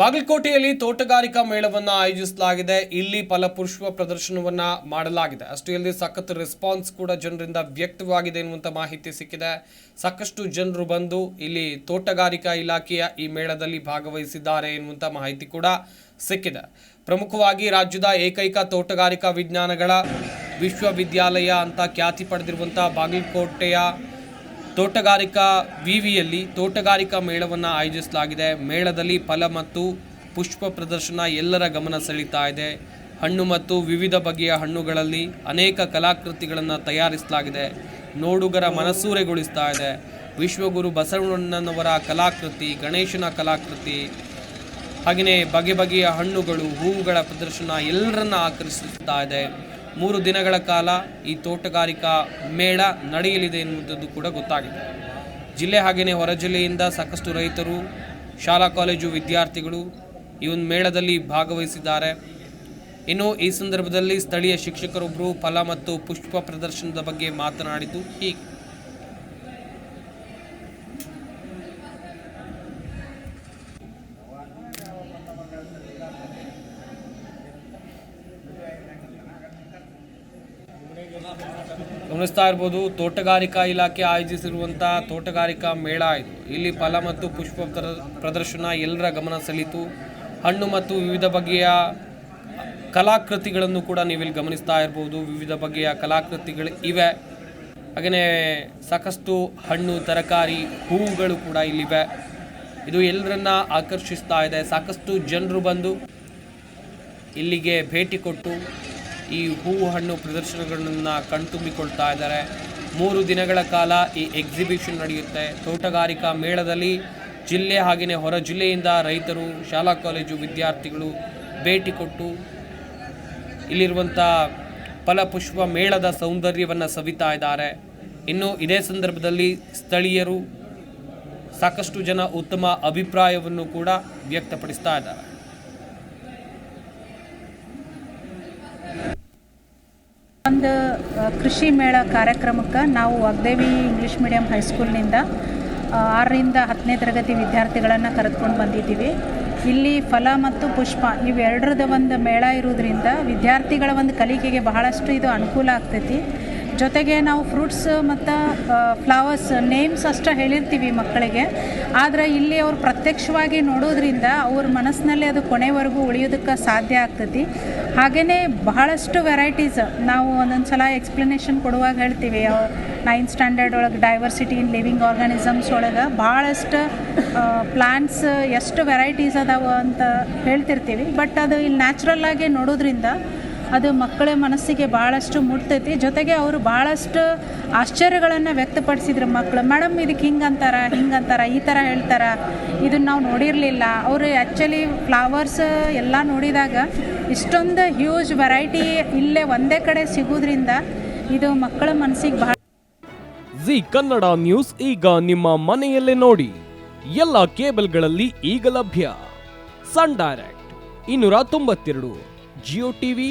ಬಾಗಲಕೋಟೆಯಲ್ಲಿ ತೋಟಗಾರಿಕಾ ಮೇಳವನ್ನ ಆಯೋಜಿಸಲಾಗಿದೆ. ಇಲ್ಲಿ ಫಲಪುಷ್ಪ ಪ್ರದರ್ಶನವನ್ನ ಮಾಡಲಾಗಿದೆ. ಅಷ್ಟೇ ಅಲ್ಲದೆ ಸಖತ್ ರೆಸ್ಪಾನ್ಸ್ ಕೂಡ ಜನರಿಂದ ವ್ಯಕ್ತವಾಗಿದೆ ಎನ್ನುವಂಥ ಮಾಹಿತಿ ಸಿಕ್ಕಿದೆ. ಸಾಕಷ್ಟು ಜನರು ಬಂದು ಇಲ್ಲಿ ತೋಟಗಾರಿಕಾ ಇಲಾಖೆಯ ಈ ಮೇಳದಲ್ಲಿ ಭಾಗವಹಿಸಿದ್ದಾರೆ ಎನ್ನುವಂಥ ಮಾಹಿತಿ ಕೂಡ ಸಿಕ್ಕಿದೆ. ಪ್ರಮುಖವಾಗಿ ರಾಜ್ಯದ ಏಕೈಕ ತೋಟಗಾರಿಕಾ ವಿಜ್ಞಾನಗಳ ವಿಶ್ವವಿದ್ಯಾಲಯ ಅಂತ ಖ್ಯಾತಿ ಪಡೆದಿರುವಂಥ ಬಾಗಲಕೋಟೆಯ ತೋಟಗಾರಿಕಾ ವಿವಿಯಲ್ಲಿ ತೋಟಗಾರಿಕಾ ಮೇಳವನ್ನು ಆಯೋಜಿಸಲಾಗಿದೆ. ಮೇಳದಲ್ಲಿ ಫಲ ಮತ್ತು ಪುಷ್ಪ ಪ್ರದರ್ಶನ ಎಲ್ಲರ ಗಮನ ಸೆಳೀತಾ ಇದೆ. ಹಣ್ಣು ಮತ್ತು ವಿವಿಧ ಬಗೆಯ ಹಣ್ಣುಗಳಲ್ಲಿ ಅನೇಕ ಕಲಾಕೃತಿಗಳನ್ನು ತಯಾರಿಸಲಾಗಿದೆ. ನೋಡುಗರ ಮನಸ್ಸೂರೆಗೊಳಿಸ್ತಾ ಇದೆ. ವಿಶ್ವಗುರು ಬಸವಣ್ಣನವರ ಕಲಾಕೃತಿ, ಗಣೇಶನ ಕಲಾಕೃತಿ, ಹಾಗೆಯೇ ಬಗೆ ಬಗೆಯ ಹಣ್ಣುಗಳು, ಹೂವುಗಳ ಪ್ರದರ್ಶನ ಎಲ್ಲರನ್ನ ಆಕರ್ಷಿಸ್ತಾ ಇದೆ. ಮೂರು ದಿನಗಳ ಕಾಲ ಈ ತೋಟಗಾರಿಕಾ ಮೇಳ ನಡೆಯಲಿದೆ ಎನ್ನುವುದು ಕೂಡ ಗೊತ್ತಾಗಿದೆ. ಜಿಲ್ಲೆ ಹಾಗೆಯೇ ಹೊರ ಜಿಲ್ಲೆಯಿಂದ ಸಾಕಷ್ಟು ರೈತರು, ಶಾಲಾ ಕಾಲೇಜು ವಿದ್ಯಾರ್ಥಿಗಳು ಈ ಒಂದು ಮೇಳದಲ್ಲಿ ಭಾಗವಹಿಸಿದ್ದಾರೆ. ಇನ್ನು ಈ ಸಂದರ್ಭದಲ್ಲಿ ಸ್ಥಳೀಯ ಶಿಕ್ಷಕರೊಬ್ಬರು ಫಲ ಮತ್ತು ಪುಷ್ಪ ಪ್ರದರ್ಶನದ ಬಗ್ಗೆ ಮಾತನಾಡಿದ್ದು ಹೀಗೆ. ಗಮನಿಸ್ತಾ ಇರ್ಬೋದು, ತೋಟಗಾರಿಕಾ ಇಲಾಖೆ ಆಯೋಜಿಸಿರುವಂಥ ತೋಟಗಾರಿಕಾ ಮೇಳ ಇದು. ಇಲ್ಲಿ ಫಲ ಮತ್ತು ಪುಷ್ಪ ಪ್ರ- ಪ್ರದರ್ಶನ ಎಲ್ಲರ ಗಮನ ಸೆಳೀತು. ಹಣ್ಣು ಮತ್ತು ವಿವಿಧ ಬಗೆಯ ಕಲಾಕೃತಿಗಳನ್ನು ಕೂಡ ನೀವಿಲ್ಲಿ ಗಮನಿಸ್ತಾ ಇರ್ಬೋದು. ವಿವಿಧ ಬಗೆಯ ಕಲಾಕೃತಿಗಳು ಇವೆ. ಹಾಗೆಯೇ ಸಾಕಷ್ಟು ಹಣ್ಣು, ತರಕಾರಿ, ಹೂವುಗಳು ಕೂಡ ಇಲ್ಲಿವೆ. ಇದು ಎಲ್ಲರನ್ನ ಆಕರ್ಷಿಸ್ತಾ ಇದೆ. ಸಾಕಷ್ಟು ಜನರು ಬಂದು ಇಲ್ಲಿಗೆ ಭೇಟಿ ಕೊಟ್ಟು ಈ ಹೂವು ಹಣ್ಣು ಪ್ರದರ್ಶನಗಳನ್ನು ಕಣ್ತುಂಬಿಕೊಳ್ತಾ ಇದ್ದಾರೆ. ಮೂರು ದಿನಗಳ ಕಾಲ ಈ ಎಕ್ಸಿಬಿಷನ್ ನಡೆಯುತ್ತೆ. ತೋಟಗಾರಿಕಾ ಮೇಳದಲ್ಲಿ ಜಿಲ್ಲೆ ಹಾಗೆಯೇ ಹೊರ ಜಿಲ್ಲೆಯಿಂದ ರೈತರು, ಶಾಲಾ ಕಾಲೇಜು ವಿದ್ಯಾರ್ಥಿಗಳು ಭೇಟಿ ಕೊಟ್ಟು ಇಲ್ಲಿರುವಂಥ ಫಲಪುಷ್ಪ ಮೇಳದ ಸೌಂದರ್ಯವನ್ನು ಸವಿತಾ ಇದ್ದಾರೆ. ಇನ್ನು ಇದೇ ಸಂದರ್ಭದಲ್ಲಿ ಸ್ಥಳೀಯರು ಸಾಕಷ್ಟು ಜನ ಉತ್ತಮ ಅಭಿಪ್ರಾಯವನ್ನು ಕೂಡ ವ್ಯಕ್ತಪಡಿಸ್ತಾ ಇದ್ದಾರೆ. ಒಂದು ಕೃಷಿ ಮೇಳ ಕಾರ್ಯಕ್ರಮಕ್ಕೆ ನಾವು ವಾಗ್ದೇವಿ ಇಂಗ್ಲೀಷ್ ಮೀಡಿಯಂ ಹೈಸ್ಕೂಲ್ನಿಂದ ಆರರಿಂದ ಹತ್ತನೇ ತರಗತಿ ವಿದ್ಯಾರ್ಥಿಗಳನ್ನು ಕರೆದುಕೊಂಡು ಬಂದಿದ್ದೀವಿ. ಇಲ್ಲಿ ಫಲ ಮತ್ತು ಪುಷ್ಪ ಇವೆರಡರದ ಒಂದು ಮೇಳ ಇರೋದ್ರಿಂದ ವಿದ್ಯಾರ್ಥಿಗಳ ಒಂದು ಕಲಿಕೆಗೆ ಬಹಳಷ್ಟು ಇದು ಅನುಕೂಲ ಆಗ್ತೈತಿ. ಜೊತೆಗೆ ನಾವು ಫ್ರೂಟ್ಸ್ ಮತ್ತು ಫ್ಲವರ್ಸ್, ನೇಮ್ಸ್ ಅಷ್ಟೇ ಹೇಳಿರ್ತೀವಿ ಮಕ್ಕಳಿಗೆ. ಆದರೆ ಇಲ್ಲಿ ಅವರು ಪ್ರತ್ಯಕ್ಷವಾಗಿ ನೋಡೋದ್ರಿಂದ ಅವ್ರ ಮನಸ್ಸಿನಲ್ಲಿ ಅದು ಕೊನೆವರೆಗೂ ಉಳಿಯೋದಕ್ಕೆ ಸಾಧ್ಯ ಆಗ್ತೈತಿ. ಹಾಗೆಯೇ ಬಹಳಷ್ಟು ವೆರೈಟೀಸ್ ನಾವು ಒಂದೊಂದು ಸಲ ಎಕ್ಸ್ಪ್ಲನೇಷನ್ ಕೊಡುವಾಗ ಹೇಳ್ತೀವಿ. ನೈನ್ತ್ ಸ್ಟ್ಯಾಂಡರ್ಡ್ ಒಳಗೆ ಡೈವರ್ಸಿಟಿ ಇನ್ ಲಿವಿಂಗ್ ಆರ್ಗಾನಿಸಮ್ಸ್ ಒಳಗೆ ಭಾಳಷ್ಟು ಪ್ಲಾಂಟ್ಸ್ ಎಷ್ಟು ವೆರೈಟೀಸ್ ಅದಾವ ಅಂತ ಹೇಳ್ತಿರ್ತೀವಿ. ಬಟ್ ಅದು ಇಲ್ಲಿ ನ್ಯಾಚುರಲ್ ಆಗಿ ನೋಡೋದ್ರಿಂದ ಅದು ಮಕ್ಕಳ ಮನಸ್ಸಿಗೆ ಭಾಳಷ್ಟು ಮುಟ್ತೈತಿ. ಜೊತೆಗೆ ಅವರು ಭಾಳಷ್ಟು ಆಶ್ಚರ್ಯಗಳನ್ನು ವ್ಯಕ್ತಪಡಿಸಿದ್ರು ಮಕ್ಕಳು ಮೇಡಮ್, ಇದಕ್ಕೆ ಹಿಂಗೆ ಅಂತಾರ ಹಿಂಗೆ ಅಂತಾರ ಈ ಥರ ಹೇಳ್ತಾರ. ಇದನ್ನು ನಾವು ನೋಡಿರಲಿಲ್ಲ. ಅವರು ಆ್ಯಕ್ಚುಲಿ ಫ್ಲವರ್ಸ್ ಎಲ್ಲ ನೋಡಿದಾಗ ಇಷ್ಟೊಂದು ಹ್ಯೂಜ್ ವೆರೈಟಿ ಇಲ್ಲೇ ಒಂದೇ ಕಡೆ ಸಿಗೋದ್ರಿಂದ ಇದು ಮಕ್ಕಳ ಮನಸ್ಸಿಗೆ ಭಾಳ ಜಿ ಕನ್ನಡ ನ್ಯೂಸ್ ಈಗ ನಿಮ್ಮ ಮನೆಯಲ್ಲೇ ನೋಡಿ. ಎಲ್ಲ ಕೇಬಲ್ಗಳಲ್ಲಿ ಈಗ ಲಭ್ಯ. ಸನ್ ಡೈರೆಕ್ಟ್ ಇನ್ನೂರ ತೊಂಬತ್ತೆರಡು ಜಿಯೋ ಟಿವಿ